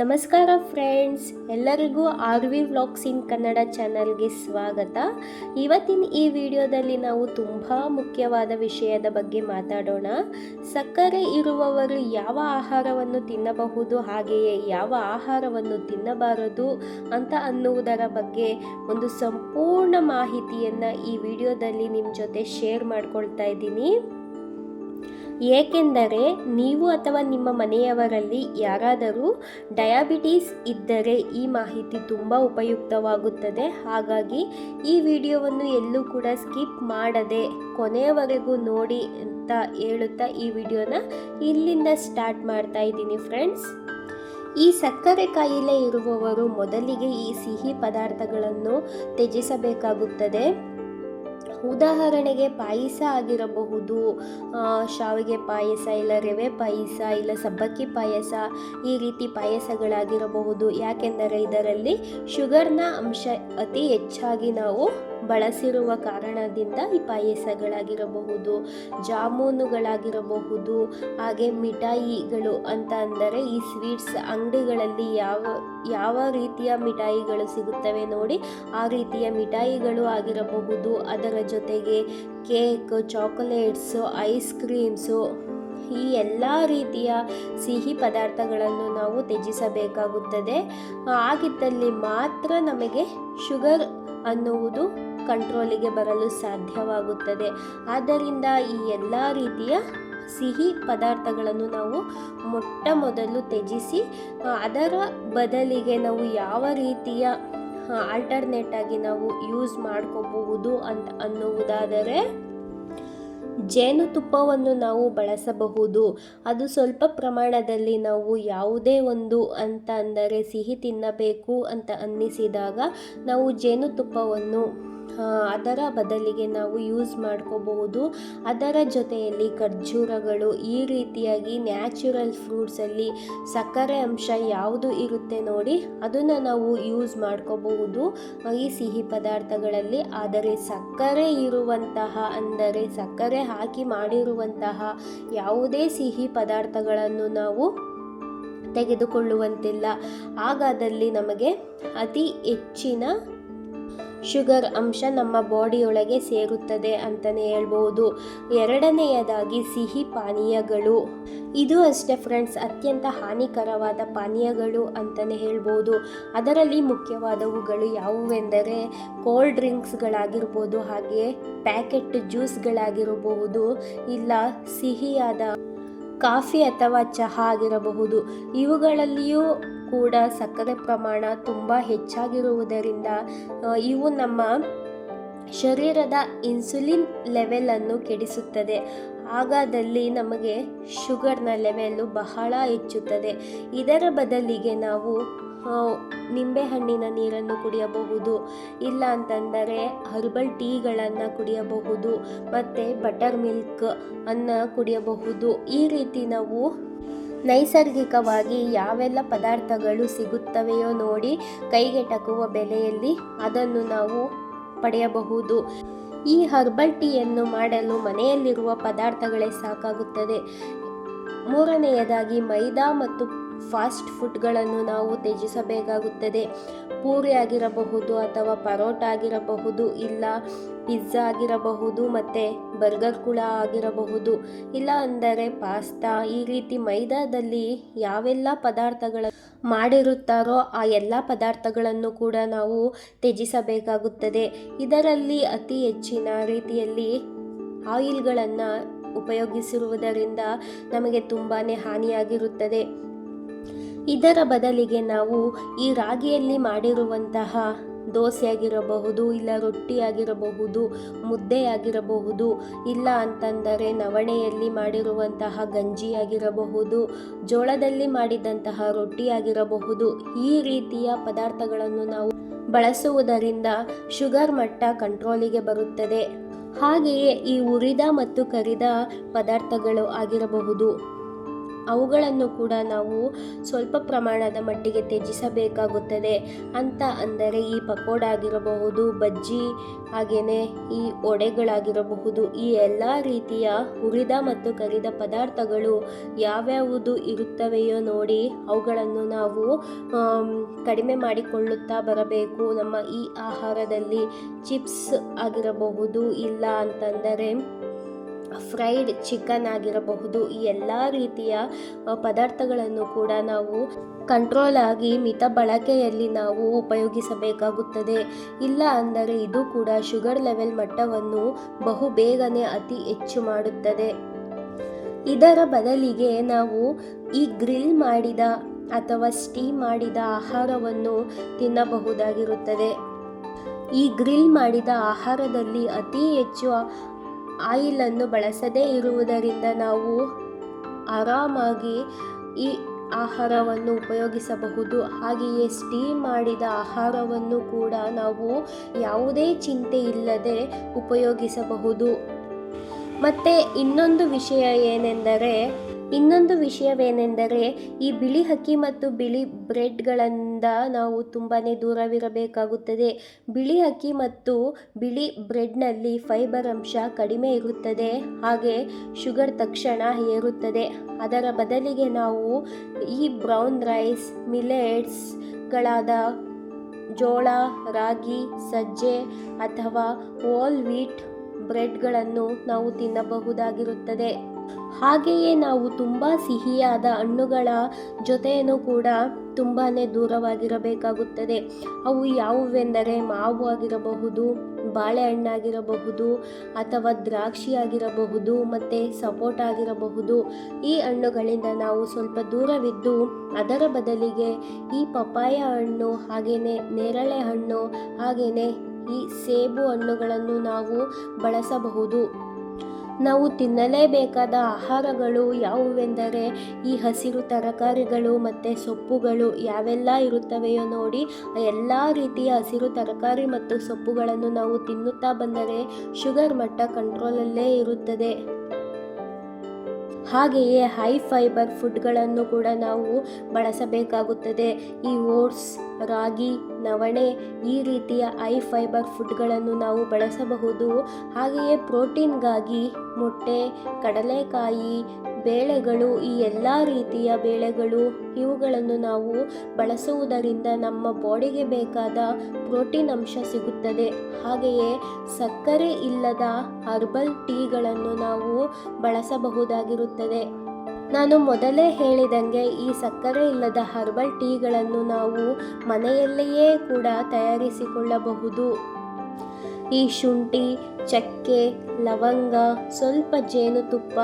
ನಮಸ್ಕಾರ ಫ್ರೆಂಡ್ಸ್, ಎಲ್ಲರಿಗೂ R V vlogs in Kannada ಚಾನಲ್ಗೆ ಸ್ವಾಗತ. ಇವತ್ತಿನ ಈ ವಿಡಿಯೋದಲ್ಲಿ ನಾವು ತುಂಬ ಮುಖ್ಯವಾದ ವಿಷಯದ ಬಗ್ಗೆ ಮಾತಾಡೋಣ. ಸಕ್ಕರೆ ಇರುವವರು ಯಾವ ಆಹಾರವನ್ನು ತಿನ್ನಬಹುದು, ಹಾಗೆಯೇ ಯಾವ ಆಹಾರವನ್ನು ತಿನ್ನಬಾರದು ಅಂತ ಅನ್ನುವುದರ ಬಗ್ಗೆ ಒಂದು ಸಂಪೂರ್ಣ ಮಾಹಿತಿಯನ್ನು ಈ ವಿಡಿಯೋದಲ್ಲಿ ನಿಮ್ಮ ಜೊತೆ ಶೇರ್ ಮಾಡ್ಕೊಳ್ತಾ ಇದ್ದೀನಿ. ಏಕೆಂದರೆ ನೀವು ಅಥವಾ ನಿಮ್ಮ ಮನೆಯವರಲ್ಲಿ ಯಾರಾದರೂ ಡಯಾಬಿಟೀಸ್ ಇದ್ದರೆ ಈ ಮಾಹಿತಿ ತುಂಬ ಉಪಯುಕ್ತವಾಗುತ್ತದೆ. ಹಾಗಾಗಿ ಈ ವಿಡಿಯೋವನ್ನು ಎಲ್ಲೂ ಕೂಡ ಸ್ಕಿಪ್ ಮಾಡದೆ ಕೊನೆಯವರೆಗೂ ನೋಡಿ ಅಂತ ಹೇಳುತ್ತಾ ಈ ವಿಡಿಯೋನ ಇಲ್ಲಿಂದ ಸ್ಟಾರ್ಟ್ ಮಾಡ್ತಾ ಇದ್ದೀನಿ ಫ್ರೆಂಡ್ಸ್. ಈ ಸಕ್ಕರೆ ಕಾಯಿಲೆ ಇರುವವರು ಮೊದಲಿಗೆ ಈ ಸಿಹಿ ಪದಾರ್ಥಗಳನ್ನು ತ್ಯಜಿಸಬೇಕಾಗುತ್ತದೆ. ಉದಾಹರಣೆಗೆ ಪಾಯಸ ಆಗಿರಬಹುದು. ಶಾವಿಗೆ ಪಾಯಸ ಇಲ್ಲ ರವೆ ಪಾಯಸ ಇಲ್ಲ ಸಬ್ಬಕ್ಕಿ ಪಾಯಸ ಈ ರೀತಿ ಪಾಯಸಗಳಾಗಿರಬಹುದು. ಯಾಕೆಂದರೆ ಇದರಲ್ಲಿ ಶುಗರ್ನ ಅಂಶ ಅತಿ ಹೆಚ್ಚಾಗಿ ನಾವು ಬಳಸಿರುವ ಕಾರಣದಿಂದ ಈ ಪಾಯಸಗಳಾಗಿರಬಹುದು, ಜಾಮೂನುಗಳಾಗಿರಬಹುದು, ಹಾಗೆ ಮಿಠಾಯಿಗಳು ಅಂತ ಅಂದರೆ ಈ ಸ್ವೀಟ್ಸ್ ಅಂಗಡಿಗಳಲ್ಲಿ ಯಾವ ಯಾವ ರೀತಿಯ ಮಿಠಾಯಿಗಳು ಸಿಗುತ್ತವೆ ನೋಡಿ. ಆ ರೀತಿಯ ಮಿಠಾಯಿಗಳು ಆಗಿರಬಹುದು. ಅದರ ಜೊತೆಗೆ ಕೇಕ್, ಚಾಕೊಲೇಟ್ಸು, ಐಸ್ ಕ್ರೀಮ್ಸು, ಈ ಎಲ್ಲ ರೀತಿಯ ಸಿಹಿ ಪದಾರ್ಥಗಳನ್ನು ನಾವು ತ್ಯಜಿಸಬೇಕಾಗುತ್ತದೆ. ಆಗಿದ್ದಲ್ಲಿ ಮಾತ್ರ ನಮಗೆ ಶುಗರ್ ಅನ್ನುವುದು ಕಂಟ್ರೋಲಿಗೆ ಬರಲು ಸಾಧ್ಯವಾಗುತ್ತದೆ. ಆದ್ದರಿಂದ ಈ ಎಲ್ಲ ರೀತಿಯ ಸಿಹಿ ಪದಾರ್ಥಗಳನ್ನು ನಾವು ಮೊಟ್ಟ ಮೊದಲು ತ್ಯಜಿಸಿ ಅದರ ಬದಲಿಗೆ ನಾವು ಯಾವ ರೀತಿಯ ಆಲ್ಟರ್ನೇಟಾಗಿ ನಾವು ಯೂಸ್ ಮಾಡ್ಕೋಬಹುದು ಅಂತ ಅನ್ನುವುದಾದರೆ ಜೇನುತುಪ್ಪವನ್ನು ನಾವು ಬಳಸಬಹುದು. ಅದು ಸ್ವಲ್ಪ ಪ್ರಮಾಣದಲ್ಲಿ ನಾವು ಯಾವುದೇ ಒಂದು ಅಂತ ಅಂದರೆ ಸಿಹಿ ತಿನ್ನಬೇಕು ಅಂತ ಅನ್ನಿಸಿದಾಗ ನಾವು ಜೇನುತುಪ್ಪವನ್ನು ಅದರ ಬದಲಿಗೆ ನಾವು ಯೂಸ್ ಮಾಡ್ಕೋಬಹುದು. ಅದರ ಜೊತೆಯಲ್ಲಿ ಖರ್ಜೂರಗಳು ಈ ರೀತಿಯಾಗಿ ನ್ಯಾಚುರಲ್ ಫ್ರೂಟ್ಸಲ್ಲಿ ಸಕ್ಕರೆ ಅಂಶ ಯಾವುದು ಇರುತ್ತೆ ನೋಡಿ, ಅದನ್ನು ನಾವು ಯೂಸ್ ಮಾಡ್ಕೋಬಹುದು. ಈ ಸಿಹಿ ಪದಾರ್ಥಗಳಲ್ಲಿ ಆದರೆ ಸಕ್ಕರೆ ಇರುವಂತಹ, ಅಂದರೆ ಸಕ್ಕರೆ ಹಾಕಿ ಮಾಡಿರುವಂತಹ ಯಾವುದೇ ಸಿಹಿ ಪದಾರ್ಥಗಳನ್ನು ನಾವು ತೆಗೆದುಕೊಳ್ಳುವಂತಿಲ್ಲ. ಹಾಗಾದಲ್ಲಿ ನಮಗೆ ಅತಿ ಹೆಚ್ಚಿನ ಶುಗರ್ ಅಂಶ ನಮ್ಮ ಬಾಡಿಯೊಳಗೆ ಸೇರುತ್ತದೆ ಅಂತಲೇ ಹೇಳ್ಬೋದು. ಎರಡನೆಯದಾಗಿ ಸಿಹಿ ಪಾನೀಯಗಳು. ಇದು ಅಷ್ಟೇ ಫ್ರೆಂಡ್ಸ್, ಅತ್ಯಂತ ಹಾನಿಕರವಾದ ಪಾನೀಯಗಳು ಅಂತಲೇ ಹೇಳ್ಬೋದು. ಅದರಲ್ಲಿ ಮುಖ್ಯವಾದವುಗಳು ಯಾವುವೆಂದರೆ ಕೋಲ್ಡ್ ಡ್ರಿಂಕ್ಸ್ಗಳಾಗಿರ್ಬೋದು ಹಾಗೆ ಪ್ಯಾಕೆಟ್ ಜ್ಯೂಸ್ಗಳಾಗಿರಬಹುದು ಇಲ್ಲ ಸಿಹಿಯಾದ ಕಾಫಿ ಅಥವಾ ಚಹಾ ಆಗಿರಬಹುದು. ಇವುಗಳಲ್ಲಿಯೂ ಕೂಡ ಸಕ್ಕರೆ ಪ್ರಮಾಣ ತುಂಬ ಹೆಚ್ಚಾಗಿರುವುದರಿಂದ ಇವು ನಮ್ಮ ಶರೀರದ ಇನ್ಸುಲಿನ್ ಲೆವೆಲನ್ನು ಕೆಡಿಸುತ್ತದೆ. ಹಾಗಾದಲ್ಲಿ ನಮಗೆ ಶುಗರ್ನ ಲೆವೆಲ್ಲು ಬಹಳ ಹೆಚ್ಚುತ್ತದೆ. ಇದರ ಬದಲಿಗೆ ನಾವು ನಿಂಬೆಹಣ್ಣಿನ ನೀರನ್ನು ಕುಡಿಯಬಹುದು, ಇಲ್ಲ ಅಂತಂದರೆ ಹರ್ಬಲ್ ಟೀಗಳನ್ನು ಕುಡಿಯಬಹುದು, ಮತ್ತು ಬಟರ್ ಮಿಲ್ಕ್ ಅನ್ನು ಕುಡಿಯಬಹುದು. ಈ ರೀತಿ ನಾವು ನೈಸರ್ಗಿಕವಾಗಿ ಯಾವೆಲ್ಲ ಪದಾರ್ಥಗಳು ಸಿಗುತ್ತವೆಯೋ ನೋಡಿ ಕೈಗೆಟಕುವ ಬೆಲೆಯಲ್ಲಿ ಅದನ್ನು ನಾವು ಪಡೆಯಬಹುದು. ಈ ಹರ್ಬಲ್ ಟೀಯನ್ನು ಮಾಡಲು ಮನೆಯಲ್ಲಿರುವ ಪದಾರ್ಥಗಳೇ ಸಾಕಾಗುತ್ತದೆ. ಮೂರನೆಯದಾಗಿ ಮೈದಾ ಮತ್ತು ಫಾಸ್ಟ್ ಫುಡ್ಗಳನ್ನು ನಾವು ತ್ಯಜಿಸಬೇಕಾಗುತ್ತದೆ. ಪೂರಿ ಆಗಿರಬಹುದು ಅಥವಾ ಪರೋಟ ಆಗಿರಬಹುದು, ಇಲ್ಲ ಪಿಜ್ಜಾ ಆಗಿರಬಹುದು ಮತ್ತು ಬರ್ಗರ್ ಕೂಡ ಆಗಿರಬಹುದು. ಇಲ್ಲ ಅಂದರೆ ಪಾಸ್ತಾ, ಈ ರೀತಿ ಮೈದಾದಲ್ಲಿ ಯಾವೆಲ್ಲ ಪದಾರ್ಥಗಳ ಮಾಡಿರುತ್ತಾರೋ ಆ ಎಲ್ಲ ಪದಾರ್ಥಗಳನ್ನು ಕೂಡ ನಾವು ತ್ಯಜಿಸಬೇಕಾಗುತ್ತದೆ. ಇದರಲ್ಲಿ ಅತಿ ಹೆಚ್ಚಿನ ರೀತಿಯಲ್ಲಿ ಆಯಿಲ್ಗಳನ್ನು ಉಪಯೋಗಿಸಿರುವುದರಿಂದ ನಮಗೆ ತುಂಬಾ ಹಾನಿಯಾಗಿರುತ್ತದೆ. ಇದರ ಬದಲಿಗೆ ನಾವು ಈ ರಾಗಿಯಲ್ಲಿ ಮಾಡಿರುವಂತಹ ದೋಸೆ ಆಗಿರಬಹುದು ಇಲ್ಲ ರೊಟ್ಟಿ ಆಗಿರಬಹುದು ಮುದ್ದೆ ಆಗಿರಬಹುದು ಇಲ್ಲ ಅಂತಂದರೆ ನವಣೆಯಲ್ಲಿ ಮಾಡಿರುವಂತಹ ಗಂಜಿ ಆಗಿರಬಹುದು ಜೋಳದಲ್ಲಿ ಮಾಡಿದಂತಹ ರೊಟ್ಟಿ ಆಗಿರಬಹುದು ಈ ರೀತಿಯ ಪದಾರ್ಥಗಳನ್ನು ನಾವು ಬಳಸುವುದರಿಂದ ಶುಗರ್ ಮಟ್ಟ ಕಂಟ್ರೋಲಿಗೆ ಬರುತ್ತದೆ. ಹಾಗೆಯೇ ಈ ಉರಿದ ಮತ್ತು ಕರಿದ ಪದಾರ್ಥಗಳು ಆಗಿರಬಹುದು. ಅವುಗಳನ್ನು ಕೂಡ ನಾವು ಸ್ವಲ್ಪ ಪ್ರಮಾಣದ ಮಟ್ಟಿಗೆ ತ್ಯಜಿಸಬೇಕಾಗುತ್ತದೆ ಅಂತ ಅಂದರೆ ಈ ಪಕೋಡ ಆಗಿರಬಹುದು ಬಜ್ಜಿ ಹಾಗೆಯೇ ಈ ಒಡೆಗಳಾಗಿರಬಹುದು, ಈ ಎಲ್ಲ ರೀತಿಯ ಹುರಿದ ಮತ್ತು ಕರಿದ ಪದಾರ್ಥಗಳು ಯಾವ್ಯಾವುದು ಇರುತ್ತವೆಯೋ ನೋಡಿ ಅವುಗಳನ್ನು ನಾವು ಕಡಿಮೆ ಮಾಡಿಕೊಳ್ಳುತ್ತಾ ಬರಬೇಕು. ನಮ್ಮ ಈ ಆಹಾರದಲ್ಲಿ ಚಿಪ್ಸ್ ಆಗಿರಬಹುದು, ಇಲ್ಲ ಅಂತಂದರೆ ಫ್ರೈಡ್ ಚಿಕನ್ ಆಗಿರಬಹುದು, ಈ ಎಲ್ಲ ರೀತಿಯ ಪದಾರ್ಥಗಳನ್ನು ಕೂಡ ನಾವು ಕಂಟ್ರೋಲ್ ಆಗಿ ಮಿತ ಬಳಕೆಯಲ್ಲಿ ನಾವು ಉಪಯೋಗಿಸಬೇಕಾಗುತ್ತದೆ. ಇಲ್ಲ ಅಂದರೆ ಇದು ಕೂಡ ಶುಗರ್ ಲೆವೆಲ್ ಮಟ್ಟವನ್ನು ಬಹು ಬೇಗನೆ ಅತಿ ಹೆಚ್ಚು ಮಾಡುತ್ತದೆ. ಇದರ ಬದಲಿಗೆ ನಾವು ಈ ಗ್ರಿಲ್ ಮಾಡಿದ ಅಥವಾ ಸ್ಟೀಮ್ ಮಾಡಿದ ಆಹಾರವನ್ನು ತಿನ್ನಬಹುದಾಗಿರುತ್ತದೆ. ಈ ಗ್ರಿಲ್ ಮಾಡಿದ ಆಹಾರದಲ್ಲಿ ಅತಿ ಹೆಚ್ಚು ಆಯಿಲನ್ನು ಬಳಸದೇ ಇರುವುದರಿಂದ ನಾವು ಆರಾಮಾಗಿ ಈ ಆಹಾರವನ್ನು ಉಪಯೋಗಿಸಬಹುದು. ಹಾಗೆಯೇ ಸ್ಟೀಮ್ ಮಾಡಿದ ಆಹಾರವನ್ನು ಕೂಡ ನಾವು ಯಾವುದೇ ಚಿಂತೆ ಇಲ್ಲದೆ ಉಪಯೋಗಿಸಬಹುದು. ಮತ್ತು ಇನ್ನೊಂದು ವಿಷಯ ಏನೆಂದರೆ ಇನ್ನೊಂದು ವಿಷಯವೇನೆಂದರೆ ಈ ಬಿಳಿ ಹಕ್ಕಿ ಮತ್ತು ಬಿಳಿ ಬ್ರೆಡ್ಗಳಿಂದ ನಾವು ತುಂಬಾ ದೂರವಿರಬೇಕಾಗುತ್ತದೆ. ಬಿಳಿ ಹಕ್ಕಿ ಮತ್ತು ಬಿಳಿ ಬ್ರೆಡ್ನಲ್ಲಿ ಫೈಬರ್ ಅಂಶ ಕಡಿಮೆ ಇರುತ್ತದೆ, ಹಾಗೆ ಶುಗರ್ ತಕ್ಷಣ ಏರುತ್ತದೆ. ಅದರ ಬದಲಿಗೆ ನಾವು ಈ ಬ್ರೌನ್ ರೈಸ್, ಮಿಲೆಟ್ಸ್ಗಳಾದ ಜೋಳ, ರಾಗಿ, ಸಜ್ಜೆ ಅಥವಾ ಹೋಲ್ ವೀಟ್ ಬ್ರೆಡ್ಗಳನ್ನು ನಾವು ತಿನ್ನಬಹುದಾಗಿರುತ್ತದೆ. ಹಾಗೆಯೇ ನಾವು ತುಂಬ ಸಿಹಿಯಾದ ಹಣ್ಣುಗಳ ಜೊತೆಯನ್ನು ಕೂಡ ತುಂಬಾ ದೂರವಾಗಿರಬೇಕಾಗುತ್ತದೆ. ಅವು ಯಾವುವೆಂದರೆ ಮಾವು ಆಗಿರಬಹುದು ಬಾಳೆಹಣ್ಣಾಗಿರಬಹುದು ಅಥವಾ ದ್ರಾಕ್ಷಿ ಆಗಿರಬಹುದು ಮತ್ತು ಸಪೋಟ ಆಗಿರಬಹುದು. ಈ ಹಣ್ಣುಗಳಿಂದ ನಾವು ಸ್ವಲ್ಪ ದೂರವಿದ್ದು ಅದರ ಬದಲಿಗೆ ಈ ಪಪಾಯ ಹಣ್ಣು, ಹಾಗೆಯೇ ನೇರಳೆ ಹಣ್ಣು, ಹಾಗೆಯೇ ಈ ಸೇಬು ಹಣ್ಣುಗಳನ್ನು ನಾವು ಬಳಸಬಹುದು. ನಾವು ತಿನ್ನಲೇಬೇಕಾದ ಆಹಾರಗಳು ಯಾವುವೆಂದರೆ ಈ ಹಸಿರು ತರಕಾರಿಗಳು ಮತ್ತು ಸೊಪ್ಪುಗಳು ಯಾವೆಲ್ಲ ಇರುತ್ತವೆಯೋ ನೋಡಿ ಎಲ್ಲ ರೀತಿಯ ಹಸಿರು ತರಕಾರಿ ಮತ್ತು ಸೊಪ್ಪುಗಳನ್ನು ನಾವು ತಿನ್ನುತ್ತಾ ಬಂದರೆ ಶುಗರ್ ಮಟ್ಟ ಕಂಟ್ರೋಲಲ್ಲೇ ಇರುತ್ತದೆ. ಹಾಗೆಯೇ ಹೈ ಫೈಬರ್ ಫುಡ್ಗಳನ್ನು ಕೂಡ ನಾವು ಬಳಸಬೇಕಾಗುತ್ತದೆ. ಈ ಓಟ್ಸ್, ರಾಗಿ, ನವಣೆ ಈ ರೀತಿಯ ಹೈ ಫೈಬರ್ ಫುಡ್ಗಳನ್ನು ನಾವು ಬಳಸಬಹುದು. ಹಾಗೆಯೇ ಪ್ರೋಟೀನ್ಗಾಗಿ ಮೊಟ್ಟೆ, ಕಡಲೆಕಾಯಿ ಬೇಳೆಗಳು, ಈ ಎಲ್ಲ ರೀತಿಯ ಬೇಳೆಗಳು, ಇವುಗಳನ್ನು ನಾವು ಬಳಸುವುದರಿಂದ ನಮ್ಮ ಬಾಡಿಗೆ ಬೇಕಾದ ಪ್ರೋಟೀನ್ ಅಂಶ ಸಿಗುತ್ತದೆ. ಹಾಗೆಯೇ ಸಕ್ಕರೆ ಇಲ್ಲದ ಹರ್ಬಲ್ ಟೀಗಳನ್ನು ನಾವು ಬಳಸಬಹುದಾಗಿರುತ್ತದೆ. ನಾನು ಮೊದಲೇ ಹೇಳಿದಂಗೆ ಈ ಸಕ್ಕರೆ ಇಲ್ಲದ ಹರ್ಬಲ್ ಟೀಗಳನ್ನು ನಾವು ಮನೆಯಲ್ಲಿಯೇ ಕೂಡ ತಯಾರಿಸಿಕೊಳ್ಳಬಹುದು. ಈ ಶುಂಠಿ, ಚಕ್ಕೆ, ಲವಂಗ, ಸ್ವಲ್ಪ ಜೇನುತುಪ್ಪ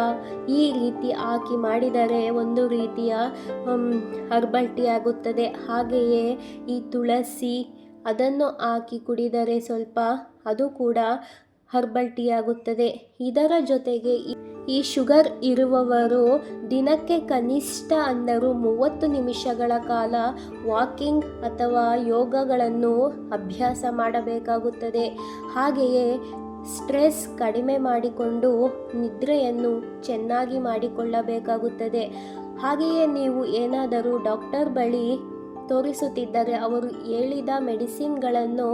ಈ ರೀತಿ ಹಾಕಿ ಮಾಡಿದರೆ ಒಂದು ರೀತಿಯ ಹರ್ಬಲ್ ಟೀ ಆಗುತ್ತದೆ. ಹಾಗೆಯೇ ಈ ತುಳಸಿ ಅದನ್ನು ಹಾಕಿ ಕುಡಿದರೆ ಸ್ವಲ್ಪ ಅದು ಕೂಡ ಹರ್ಬಲ್ ಟೀ ಆಗುತ್ತದೆ. ಇದರ ಜೊತೆಗೆ ಈ- ಶುಗರ್ ಇರುವವರು ದಿನಕ್ಕೆ ಕನಿಷ್ಠ ಅಂದರೂ ಮೂವತ್ತು ನಿಮಿಷಗಳ ಕಾಲ ವಾಕಿಂಗ್ ಅಥವಾ ಯೋಗಗಳನ್ನು ಅಭ್ಯಾಸ ಮಾಡಬೇಕಾಗುತ್ತದೆ. ಹಾಗೆಯೇ ಸ್ಟ್ರೆಸ್ ಕಡಿಮೆ ಮಾಡಿಕೊಂಡು ನಿದ್ರೆಯನ್ನು ಚೆನ್ನಾಗಿ ಮಾಡಿಕೊಳ್ಳಬೇಕಾಗುತ್ತದೆ. ಹಾಗೆಯೇ ನೀವು ಏನಾದರೂ ಡಾಕ್ಟರ್ ಬಳಿ ತೋರಿಸುತ್ತಿದ್ದರೆ ಅವರು ಹೇಳಿದ ಮೆಡಿಸಿನ್ಗಳನ್ನು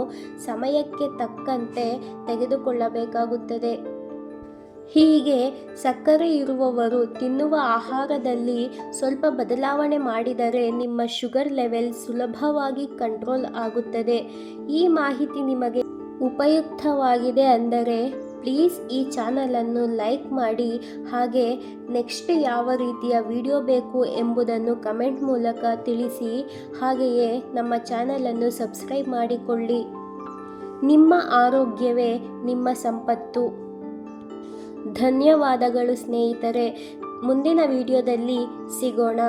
ಸಮಯಕ್ಕೆ ತಕ್ಕಂತೆ ತೆಗೆದುಕೊಳ್ಳಬೇಕಾಗುತ್ತದೆ. ಹೀಗೆ ಸಕ್ಕರೆ ಇರುವವರು ತಿನ್ನುವ ಆಹಾರದಲ್ಲಿ ಸ್ವಲ್ಪ ಬದಲಾವಣೆ ಮಾಡಿದರೆ ನಿಮ್ಮ ಶುಗರ್ ಲೆವೆಲ್ ಸುಲಭವಾಗಿ ಕಂಟ್ರೋಲ್ ಆಗುತ್ತದೆ. ಈ ಮಾಹಿತಿ ನಿಮಗೆ ಉಪಯುಕ್ತವಾಗಿದೆ ಅಂದರೆ ಪ್ಲೀಸ್ ಈ ಚಾನಲನ್ನು ಲೈಕ್ ಮಾಡಿ, ಹಾಗೆ ನೆಕ್ಸ್ಟ್ ಯಾವ ರೀತಿಯ ವಿಡಿಯೋ ಬೇಕು ಎಂಬುದನ್ನು ಕಮೆಂಟ್ ಮೂಲಕ ತಿಳಿಸಿ, ಹಾಗೆಯೇ ನಮ್ಮ ಚಾನಲನ್ನು ಸಬ್ಸ್ಕ್ರೈಬ್ ಮಾಡಿಕೊಳ್ಳಿ. ನಿಮ್ಮ ಆರೋಗ್ಯವೇ ನಿಮ್ಮ ಸಂಪತ್ತು. ಧನ್ಯವಾದಗಳು ಸ್ನೇಹಿತರೆ. ಮುಂದಿನ ವಿಡಿಯೋದಲ್ಲಿ ಸಿಗೋಣ.